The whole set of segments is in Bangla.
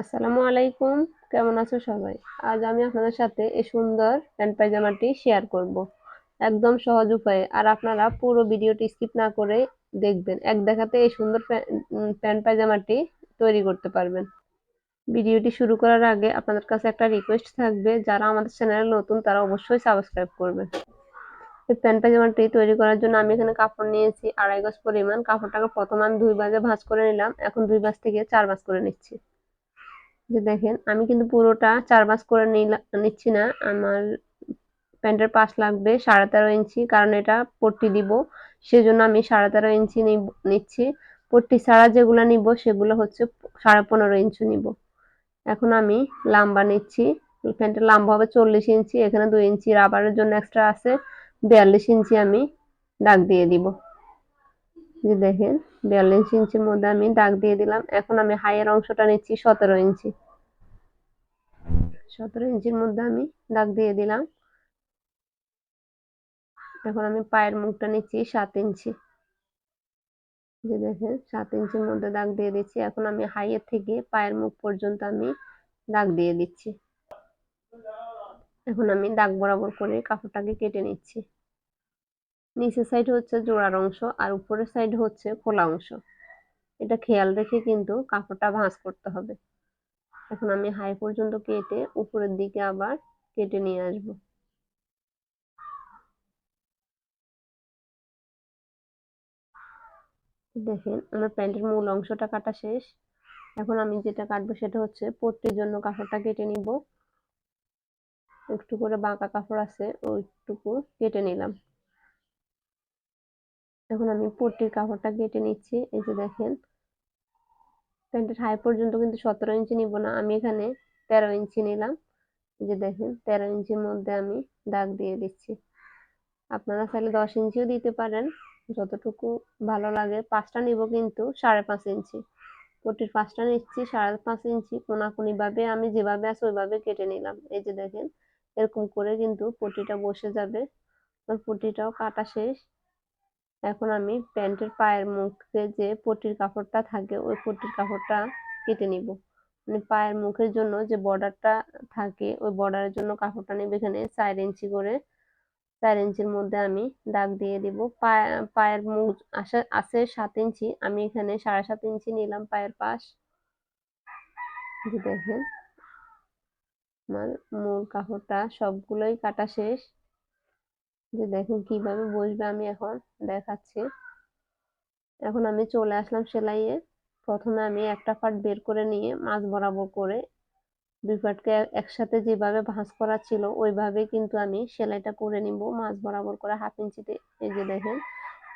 আসসালামু আলাইকুম, কেমন আছো সবাই? আজ আমি আপনাদের সাথে এই সুন্দর প্যান্ট পায়জামাটি শেয়ার করব। একদম সহজ উপায়ে। আর আপনারা পুরো ভিডিওটি স্কিপ না করে দেখবেন। এক দেখাতে এই সুন্দর প্যান্ট পায়জামাটি তৈরি করতে পারবেন। ভিডিওটি শুরু করার আগে আপনাদের কাছে একটা রিকোয়েস্ট থাকবে। যারা আমাদের চ্যানেলে নতুন, তারা অবশ্যই সাবস্ক্রাইব করবেন এই প্যান্ট পায়জামাটি তৈরি করার জন্য আমি এখানে কাপড় নিয়েছি, আড়াই গজ পরিমাণ। কাপড়টাকে প্রথমে আমি দুই বাজে ভাঁজ করে নিলাম। এখন দুই বাজ থেকে চার ভাঁজ করে নিচ্ছি। যে দেখেন, আমি কিন্তু পুরোটা চার ভাঁজ করে নিচ্ছি না। আমার প্যান্টের পাশ লাগবে সাড়ে তেরো ইঞ্চি, কারণ এটা পট্টি দিব। সেজন্য আমি সাড়ে তেরো ইঞ্চি নিচ্ছি। পট্টি ছাড়া যেগুলো নিব, সেগুলো হচ্ছে সাড়ে পনেরো ইঞ্চি নিব। এখন আমি লাম্বা নিচ্ছি। প্যান্টের লাম্বা হবে চল্লিশ ইঞ্চি, এখানে দুই ইঞ্চি রাবারের জন্য এক্সট্রা আছে। বিয়াল্লিশ ইঞ্চি আমি দাগ দিয়ে দিব। যে দেখেন বিয়াল্লিশ ইঞ্চির মধ্যে আমি দাগ দিয়ে দিলাম। এখন আমি হাইয়ের অংশটা নিচ্ছি সতেরো ইঞ্চি। সতেরো ইঞ্চির মধ্যে আমি দাগ দিয়ে দিলাম। এখন আমি পায়ের মুখটা নিচ্ছি সাত ইঞ্চি। যে দেখেন, সাত ইঞ্চির মধ্যে দাগ দিয়ে দিচ্ছি। এখন আমি হাইয়ের থেকে পায়ের মুখ পর্যন্ত আমি দাগ দিয়ে দিচ্ছি। এখন আমি দাগ বরাবর করে কাপড়টাকে কেটে নিচ্ছি। নিচের সাইড হচ্ছে জোড়ার অংশ আর উপরের সাইড হচ্ছে খোলা অংশ। এটা খেয়াল রেখে কিন্তু কাপড়টা ভাঁজ করতে হবে। এখন আমি হাই পর্যন্ত কেটে উপরের দিকে আবার কেটে নিয়ে আসব। দেখেন, আমার প্যান্টের মূল অংশটা কাটা শেষ। এখন আমি যেটা কাটবো সেটা হচ্ছে পট্টির জন্য কাপড়টা কেটে নিব। একটু করে বাঁকা কাপড় আছে, ওইটুকু কেটে নিলাম। এখন আমি পট্টির কাপড়টা কেটে নিচ্ছি, এই যে দেখেন। প্যান্টের হাই পর্যন্ত কিন্তু সতেরো ইঞ্চি নিব না, আমি এখানে তেরো ইঞ্চি নিলাম। এই যে দেখেন, তেরো ইঞ্চির মধ্যে আমি দাগ দিয়ে দিচ্ছি। আপনারা চাইলে দশ ইঞ্চিও দিতে পারেন, যতটুকু ভালো লাগে। পাঁচটা নিব কিন্তু সাড়ে পাঁচ ইঞ্চি। পটির পাঁচটা নিচ্ছি, সাড়ে পাঁচ ইঞ্চি কোনাকুনি ভাবে আমি যেভাবে আছে ওইভাবে কেটে নিলাম। এই যে দেখেন, এরকম করে কিন্তু পটিটা বসে যাবে। পটিটাও কাটা শেষ। এখন আমি প্যান্টের পায়ের মুখে যে পটির কাপড়টা থাকে, ওই পটির কাপড়টা কেটে নিব। মানে পায়ের মুখের জন্য যে বর্ডারটা থাকে, ওই বর্ডারের জন্য কাপড়টা নেব। এখানে চার ইঞ্চি করে, চার ইঞ্চির মধ্যে আমি দাগ দিয়ে দিব। পায়ের মুখ আসে, আছে সাত ইঞ্চি। আমি এখানে সাড়ে সাত ইঞ্চি নিলাম পায়ের পাশ। দেখেন, আমার মূল কাপড়টা সবগুলোই কাটা শেষ। যে দেখুন কীভাবে বসবে আমি এখন, দেখাচ্ছি। এখন আমি চলে আসলাম সেলাইয়ে। প্রথমে আমি একটা পার্ট বের করে নিয়ে মাছ বরাবর করে দুই পার্টকে একসাথে যেভাবে ভাঁজ করা ছিল, ওইভাবে কিন্তু আমি সেলাইটা করে নিব মাছ বরাবর করে হাফ ইঞ্চিতে এই যে দেখেন,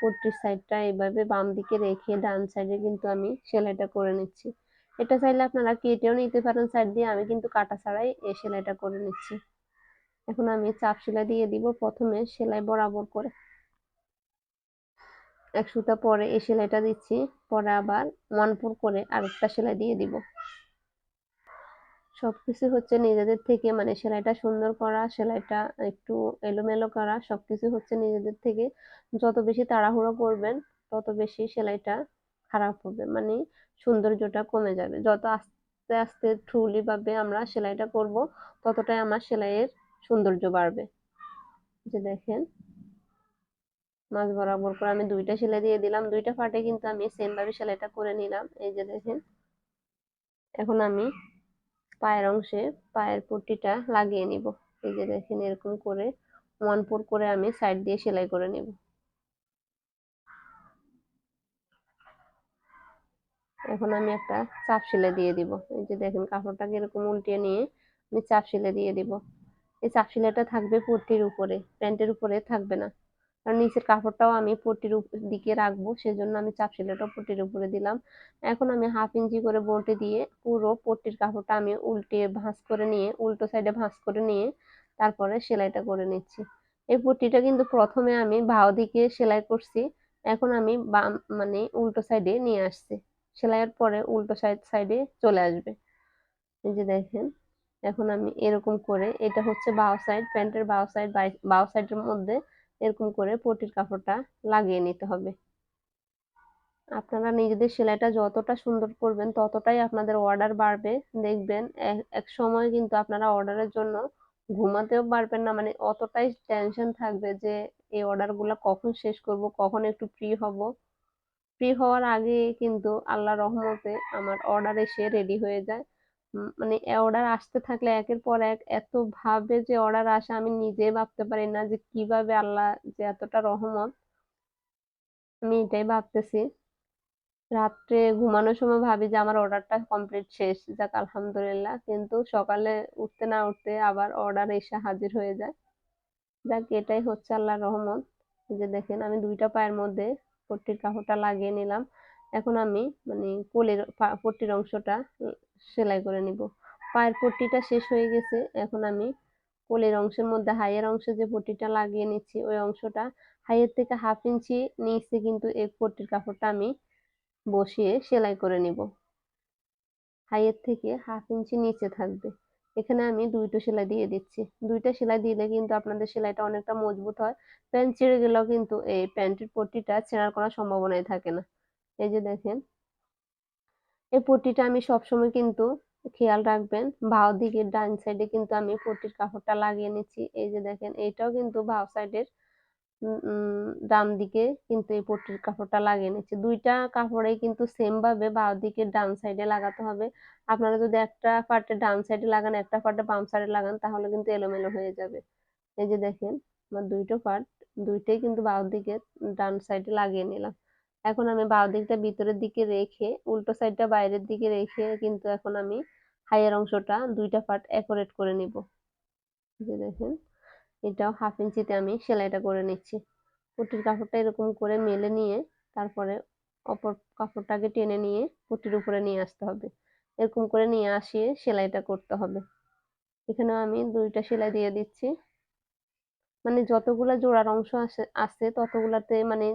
পট্টির সাইডটা এইভাবে বাম দিকে রেখে ডান সাইডে কিন্তু আমি সেলাইটা করে নিচ্ছি। এটা চাইলে আপনারা কেটেও নিতে পারেন, সাইড দিয়ে। আমি কিন্তু কাটা ছাড়াই এই সেলাইটা করে নিচ্ছি। এখন আমি চাপ সেলাই দিয়ে দিব প্রথমে সেলাই বরাবর করে। এক সুতা পরে এই সেলাইটা দিচ্ছি, পরে আবার ওয়ান ফোর করে আরেকটা সেলাই দিয়ে দিব। সবকিছু হচ্ছে নিজেদের থেকে মানে সেলাইটা সুন্দর করা, সেলাইটা একটু এলোমেলো করা, সবকিছু হচ্ছে নিজেদের থেকে। যত বেশি তাড়াহুড়ো করবেন, তত বেশি সেলাইটা খারাপ হবে মানে সৌন্দর্যটা কমে যাবে। যত আস্তে আস্তে ভাবে আমরা সেলাইটা করব, ততটাই আমার সেলাইয়ের সৌন্দর্য বাড়বে। যে দেখেন, মাছ বরাবর করে আমি দুইটা সেলাই দিয়ে দিলাম। দুইটা ফাটে কিন্তু আমি সেম ভাবে সেলাইটা করে নিলাম। এই যে দেখেন, এখন আমি পায়ের অংশে পায়ের পট্টিটা লাগিয়ে নিব। এই যে দেখেন, এরকম করে ওয়ান ফোর করে আমি সাইড দিয়ে সেলাই করে নেব। এখন আমি একটা চাপ সেলাই দিয়ে দিব। এই যে দেখেন, কাপড়টাকে এরকম উল্টিয়ে নিয়ে আমি চাপ সেলাই দিয়ে দিব। এই চাপ সেলাইটা থাকবে পট্টির উপরে, প্যান্টের উপরে থাকবে না। কারণ নিচের কাপড়টাও আমি পট্টির দিকে রাখব, সেজন্য আমি চাপ সেলাইটা পট্টির উপরে দিলাম। এখন আমি হাফ ইঞ্চি করে বলটে দিয়ে পুরো পট্টির কাপড়টা আমি উল্টে ভাঁজ করে নিয়ে, উল্টো সাইডে ভাঁজ করে নিয়ে তারপরে সেলাইটা করে নিচ্ছি। এই পট্টিটা কিন্তু প্রথমে আমি বাও দিকে সেলাই করছি, এখন আমি বাম মানে উল্টো সাইডে নিয়ে আসছি। সেলাইয়ের পরে উল্টো সাইড সাইডে চলে আসবে। এই যে দেখেন। এখন আমি এরকম করে, এটা হচ্ছে বাও সাইড, প্যান্টের বাও সাইড বাও সাইডের মধ্যে এরকম করে পটির কাপড়টা লাগিয়ে নিতে হবে। আপনারা নিজেদের সেলাইটা যতটা সুন্দর করবেন, ততটাই আপনাদের অর্ডার বাড়বে। দেখবেন এক সময় কিন্তু আপনারা অর্ডারের জন্য ঘুমাতেও পারবেন না মানে অতটাই টেনশন থাকবে যে এই অর্ডারগুলো কখন শেষ করব, কখন একটু ফ্রি হব। ফ্রি হওয়ার আগে কিন্তু আল্লাহ রহমতে আমার অর্ডার এসে রেডি হয়ে যায়। মানে অর্ডার আসতে থাকলে একের পর এক এত ভাবে যে অর্ডার আসে, আমি নিজে ভাবতে পারি না যে কীভাবে আল্লাহ যে এতটা রহমত। আমি এটাই ভাবতেছি। রাত্রে ঘুমানোর সময় ভাবি যে আমার অর্ডারটা কমপ্লিট শেষ, যাক আলহামদুলিল্লাহ। কিন্তু সকালে উঠতে না উঠতে আবার অর্ডার এসে হাজির হয়ে যায়। যাক, এটাই হচ্ছে আল্লাহর রহমত। যে দেখেন, আমি দুইটা পায়ের মধ্যে পট্টির কাপড়টা লাগিয়ে নিলাম। এখন আমি মানে কোলের পট্টির অংশটা সেলাই করে নিব। পায়ের পট্টিটা শেষ হয়ে গেছে, এখন আমি কোলের অংশের মধ্যে হাইয়ের অংশে যে পট্টিটা লাগিয়ে নিচ্ছি, ওই অংশটা হাইয়ের থেকে হাফ ইঞ্চি নিচে কিন্তু এই পট্টির কাপড়টা আমি বসিয়ে সেলাই করে নিব। হাইয়ের থেকে হাফ ইঞ্চি নিচে থাকবে। এখানে আমি দুইটা সেলাই দিয়ে দিচ্ছি। দুইটা সেলাই দিলে কিন্তু আপনাদের সেলাইটা অনেকটা মজবুত হয়। প্যান্ট ছিঁড়ে গেলেও কিন্তু এই প্যান্টের পট্টিটা ছেঁড়ার কোনো সম্ভাবনাই থাকে না। এই যে দেখেন এই পট্টিটা আমি সবসময় কিন্তু খেয়াল রাখবেন। বাও দিকের ডান সাইডে কিন্তু আমি পট্টির কাপড়টা লাগিয়ে নিচ্ছি। এই যে দেখেন, এইটাও কিন্তু বাও সাইডের ডান দিকে কিন্তু এই পট্টির কাপড়টা লাগিয়ে নিচ্ছি। দুইটা কাপড়েই কিন্তু সেম ভাবে দিকে ডান সাইডে লাগাতে হবে। আপনারা যদি একটা পার্টে ডান সাইডে লাগান, একটা পার্টে বাম সাইডে লাগান, তাহলে কিন্তু এলোমেলো হয়ে যাবে। এই যে দেখেন, আমার দুইটো পার্ট, দুইটাই কিন্তু বাও দিকে ডান সাইডে লাগিয়ে নিলাম। এখন আমি বাও দিকটা ভিতরের দিকে রেখে, উল্টো সাইডটা বাইরের দিকে রেখে কিন্তু এখন আমি হাইয়ের অংশটা দুইটা পার্ট অ্যাকোরেট করে নিব। যে দেখেন, এটাও হাফ ইঞ্চিতে আমি সেলাইটা করে নিচ্ছি। পুটির কাপড়টা এরকম করে মেলে নিয়ে তারপরে অপর কাপড়টাকে টেনে নিয়ে পুটির উপরে নিয়ে আসতে হবে। এরকম করে নিয়ে আসিয়ে সেলাইটা করতে হবে। এখানে আমি দুইটা সেলাই দিয়ে দিচ্ছি। মানে যতগুলা জোড়ার অংশ আছে আছে, ততগুলাতে মানে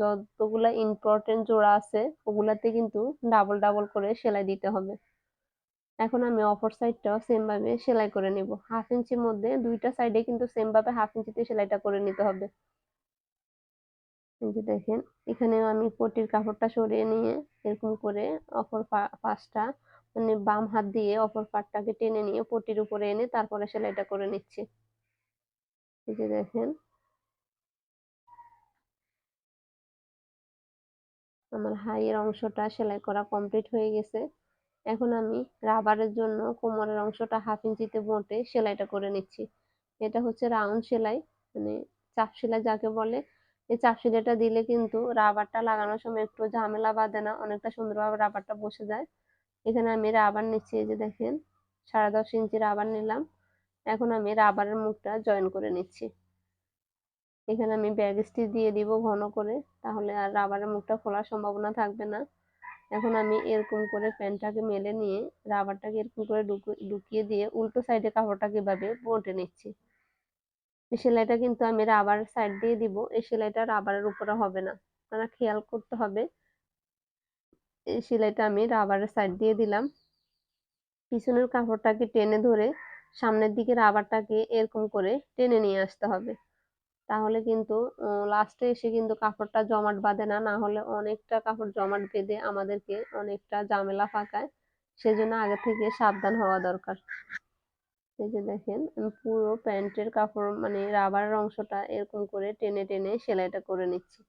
যতগুলা ইম্পর্টেন্ট জোড়া আছে, ওগুলাতে কিন্তু ডাবল ডাবল করে সেলাই দিতে হবে। এখন আমি অপর সাইডটাও সেম ভাবে সেলাই করে নিব। হাফ ইঞ্চির মধ্যে দুইটা সাইডে কিন্তু সেম ভাবে হাফ ইঞ্চিতে সেলাইটা করে নিতে হবে। এই যে দেখেন, এখানেও আমি পটির কাপড়টা সরিয়ে নিয়ে এরকম করে অপর পাশটা মানে বাম হাত দিয়ে অপর পাটটাকে টেনে নিয়ে পটির উপরে এনে তারপরে সেলাইটা করে নিচ্ছি। এই যে দেখেন। আমার হাইয়ের অংশটা সেলাই করা কমপ্লিট হয়ে গেছে। এখন আমি রাবারের জন্য কোমরের অংশটা হাফ ইঞ্চিতে মোটে সেলাইটা করে নিচ্ছি। এটা হচ্ছে রাউন্ড সেলাই মানে চাপ সেলাই যাকে বলে। এই চাপ সেলাইটা দিলে কিন্তু রাবারটা লাগানোর সময় একটু ঝামেলা বাঁধে না, অনেকটা সুন্দরভাবে রাবারটা বসে যায়। এখানে আমি রাবার নিচ্ছি, এই যে দেখেন, সাড়ে দশ ইঞ্চি রাবার নিলাম। এখন আমি রাবারের মুখটা জয়েন করে নিচ্ছি। এখানে আমি ব্যাগ স্টিচ দিয়ে দিব ঘন করে, তাহলে আর রাবারের মুখটা খোলার সম্ভাবনা থাকবে না। এখন আমি এরকম করে প্যান্টটাকে মেলে নিয়ে রাবারটাকে এরকম করে ঢুকিয়ে দিয়ে উল্টো সাইডে কাপড়টাকে এভাবে বটে নিচ্ছি। এই সেলাইটা কিন্তু আমি রাবার সাইড দিয়ে দিব এই সেলাইটা রাবারের উপরে হবে না। আপনারা খেয়াল করতে হবে এই সেলাইটা আমি রাবারের সাইড দিয়ে দিলাম। পিছনের কাপড়টাকে টেনে ধরে সামনের দিকে রাবারটাকে এরকম করে টেনে নিয়ে আসতে হবে। তাহলে কিন্তু লাস্টে এসে কিন্তু কাপড়টা জমাট বাঁধে না না হলে অনেকটা কাপড় জমাট বেঁধে আমাদেরকে অনেকটা ঝামেলা ফাঁকায়। সেজন্য আগে থেকে সাবধান হওয়া দরকার। এই যে দেখেন, আমি পুরো প্যান্টের কাপড় মানে রাবারের অংশটা এরকম করে টেনে টেনে সেলাইটা করে নিচ্ছি।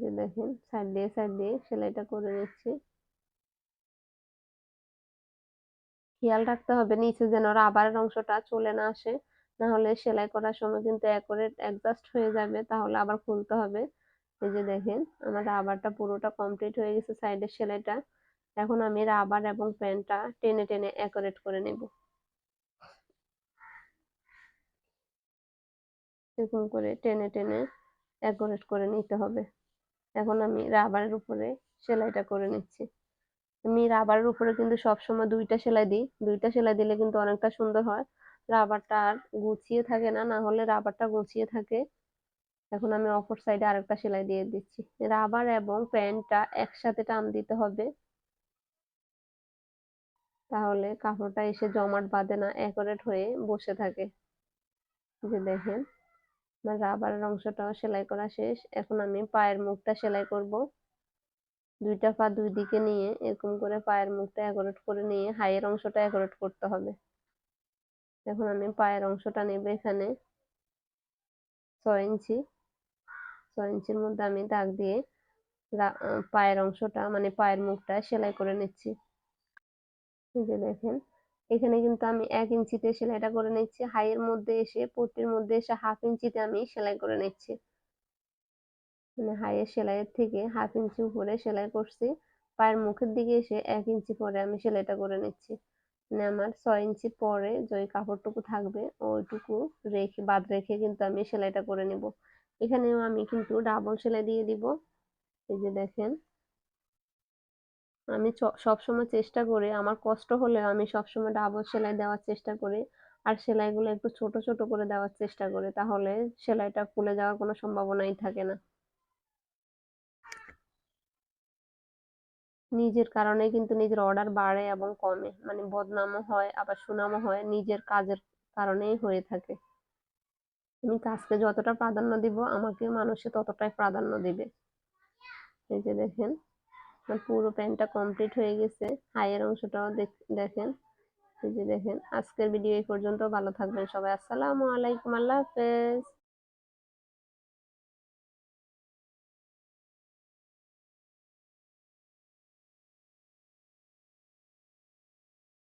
যে দেখেন সাইড দিয়ে সাইড দিয়ে সেলাইটা করে নিচ্ছি। খেয়াল রাখতে হবে নিচে যেন রাবারের অংশটা চলে না আসে, না হলে সেলাই করার সময় কিন্তু অ্যাকুরেট অ্যাডজাস্ট হয়ে যাবে, তাহলে আবার খুলতে হবে। এই যে দেখেন, আমার রাবারটা পুরোটা কমপ্লিট হয়ে গেছে সাইডের সেলাইটা। এখন আমি রাবার এবং প্যান্টটা টেনে টেনে অ্যাকুরেট করে নেব। এরকম করে টেনে টেনে অ্যাকুরেট করে নিতে হবে। এখন আমি রাবারের উপরে সেলাইটা করে নিচ্ছি। আমি রাবারের উপরে কিন্তু সবসময় দুইটা সেলাই দিই। দুইটা সেলাই দিলে কিন্তু অনেকটা সুন্দর হয়। রাবারটা আর গুছিয়ে থাকে না না হলে রাবারটা গুছিয়ে থাকে। এখন আমি অপর সাইডে আরেকটা সেলাই দিয়ে দিচ্ছি। রাবার এবং প্যান্টটা একসাথে টান দিতে হবে। তাহলে কাপড়টা এসে জমাট বাঁধে না অ্যাকোরেট হয়ে বসে থাকে। যে দেখেন। আমার রাবারের অংশটাও সেলাই করা শেষ। এখন আমি পায়ের মুখটা সেলাই করব। দুইটা পা দুই দিকে নিয়ে এরকম করে পায়ের মুখটা অ্যাকোরেট করে নিয়ে হাইয়ের অংশটা অ্যাকোরেট করতে হবে। এখন আমি পায়ের অংশটা নেব এখানে ছয় ইঞ্চি। ছয় ইঞ্চির মধ্যে আমি দাগ দিয়ে পায়ের অংশটা মানে পায়ের মুখটা সেলাই করে নিচ্ছি। এই যে দেখেন। এখানে কিন্তু আমি এক ইঞ্চিতে সেলাইটা করে নিচ্ছি। হাইয়ের মধ্যে এসে, পট্টির মধ্যে এসে হাফ ইঞ্চিতে আমি সেলাই করে নিচ্ছি। মানে হাইয়ের সেলাইয়ের থেকে হাফ ইঞ্চি উপরে সেলাই করছি। পায়ের মুখের দিকে এসে এক ইঞ্চি পরে আমি সেলাইটা করে নিচ্ছি। মানে আমার ছয় ইঞ্চি পরে যে কাপড়টুকু থাকবে, ওইটুকু রেখে, বাদ রেখে কিন্তু আমি সেলাইটা করে নিব। এখানেও আমি কিন্তু ডাবল সেলাই দিয়ে দিব। এই যে দেখেন আমি সবসময় চেষ্টা করি। আমার কষ্ট হলেও আমি সবসময় ডাবল সেলাই দেওয়ার চেষ্টা করি। আর সেলাইগুলো একটু ছোট ছোট করে দেওয়ার চেষ্টা করি, তাহলে সেলাইটা খুলে যাওয়ার কোনো সম্ভাবনাই থাকে না। নিজের কারণে কিন্তু নিজের অর্ডার বাড়ে এবং কমে। মানে বদনামও হয়, আবার সুনামও হয়, নিজের কাজের কারণেই হয়ে থাকে। আমি কাজকে যতটা প্রাধান্য দিব, আমাকে মানুষে ততটাই প্রাধান্য দিবে। এই যে দেখেন। পুরো প্যান্টটা কমপ্লিট হয়ে গেছে। হাইয়ের অংশটাও দেখেন। এই যে দেখেন, আজকের ভিডিও এই পর্যন্ত। ভালো থাকবেন সবাই। আসসালামু আলাইকুম। আল্লাহ হাফেজ।